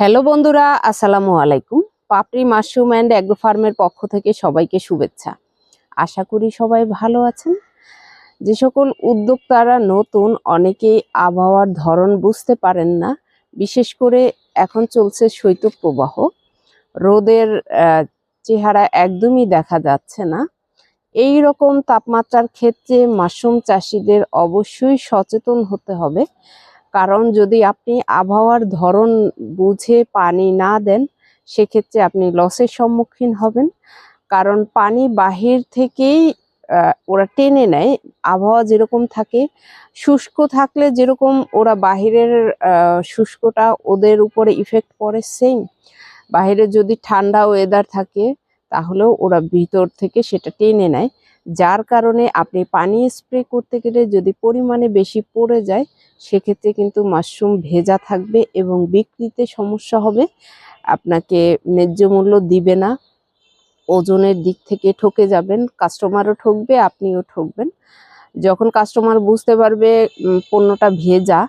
Hello বন্ধুরা, আসসালামু আলাইকুম। পাপড়ি মাশরুম অ্যান্ড অ্যাগ্রো ফার্মের পক্ষ থেকে সবাইকে শুভেচ্ছা। আশা করি সবাই ভালো আছেন। যে সকল উদ্যোক্তারা নতুন, অনেকেই আবহাওয়ার ধরন বুঝতে পারেন না। বিশেষ করে এখন চলছে শৈত্যপ্রবাহ। রোদের চেহারা একদমই দেখা যাচ্ছে না। এই রকম তাপমাত্রার ক্ষেত্রে মাশরুম চাষিদের অবশ্যই সচেতন হতে হবে। কারণ যদি আপনি আবহাওয়ার ধরন বুঝে পানি না দেন, সেক্ষেত্রে আপনি লসের সম্মুখীন হবেন। কারণ পানি বাহির থেকেই ওরা টেনে নেয়। আবহাওয়া যেরকম থাকে, শুষ্ক থাকলে যেরকম ওরা বাহিরের শুষ্কটা ওদের উপরে ইফেক্ট পড়ে সেম বাইরে যদি ঠান্ডা ওয়েদার থাকে, তাহলেও ওরা ভিতর থেকে সেটা টেনে নেয়। যার কারণে আপনি পানি স্প্রে করতে গেলে যদি পরিমাণে বেশি পড়ে যায়, সেক্ষেত্রে কিন্তু মাশরুম ভেজা থাকবে এবং বিক্রিতে সমস্যা হবে। আপনাকে ন্যায্য মূল্য দিবে না। ওজনের দিক থেকে ঠকে যাবেন কাস্টমারও ঠকবে, আপনিও ঠকবেন। যখন কাস্টমার বুঝতে পারবে পণ্যটা ভেজা,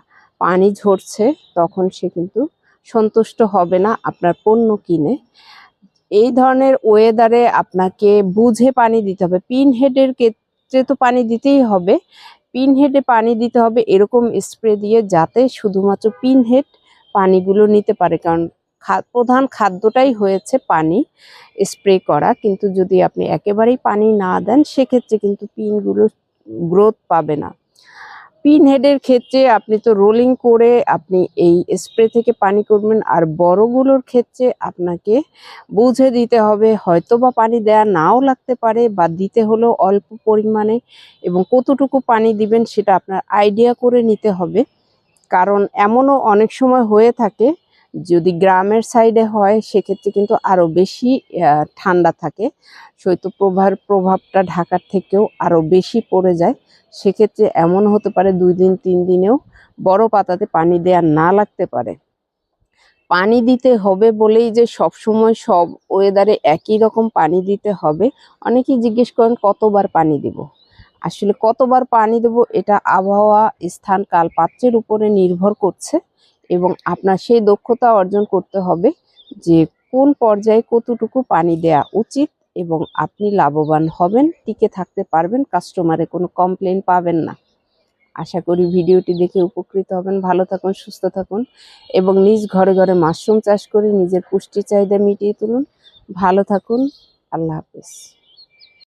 পানি ঝরছে, তখন সে কিন্তু সন্তুষ্ট হবে না আপনার পণ্য কিনে। এই ধরনের ওয়েদারে আপনাকে বুঝে পানি দিতে হবে। পিন হেডের ক্ষেত্রে তো পানি দিতেই হবে। পিন হেডে পানি দিতে হবে এরকম স্প্রে দিয়ে যাতে শুধুমাত্র পিন হেড পানিগুলো নিতে পারে। কারণ প্রধান খাদ্যটাই হয়েছে পানি স্প্রে করা। কিন্তু যদি আপনি একেবারেই পানি না দেন, সেক্ষেত্রে কিন্তু পিনগুলো গ্রোথ পাবে না। পিন হেডের ক্ষেত্রে আপনি তো রোলিং করে আপনি এই স্প্রে থেকে পানি করবেন, আর বড়গুলোর ক্ষেত্রে আপনাকে বুঝে দিতে হবে হয়তো বা পানি দেয়া নাও লাগতে পারে বা দিতে হলেও অল্প পরিমাণে এবং কতটুকু পানি দিবেন সেটা আপনার আইডিয়া করে নিতে হবে। কারণ এমনও অনেক সময় হয়ে থাকে যদি গ্রামের সাইডে হয়, সেক্ষেত্রে কিন্তু আরও বেশি ঠান্ডা থাকে। শৈত্যপ্রবাহের প্রভাবটা ঢাকার থেকেও আরও বেশি পড়ে যায়। সেক্ষেত্রে এমন হতে পারে দুই দিন, তিন দিনেও বড় পাতাতে পানি দেয়া না লাগতে পারে। পানি দিতে হবে বলেই যে সব সময় সব ওয়েদারে একই রকম পানি দিতে হবে, অনেকেই জিজ্ঞেস করেন, কতবার পানি দিব? আসলে কতবার পানি দেব, এটা আবহাওয়া স্থান কাল পাত্রের উপরে নির্ভর করছে। এবং আপনার সেই দক্ষতা অর্জন করতে হবে যে কোন পর্যায়ে কতটুকু পানি দেয়া উচিত এবং আপনি লাভবান হবেন, টিকে থাকতে পারবেন কাস্টমারে কোনো কমপ্লেন পাবেন না। আশা করি ভিডিওটি দেখে উপকৃত হবেন। ভালো থাকুন, সুস্থ থাকুন এবং নিজ ঘরে ঘরে মাশরুম চাষ করে নিজের পুষ্টি চাহিদা মিটিয়ে তুলুন। ভালো থাকুন। আল্লাহ হাফেজ।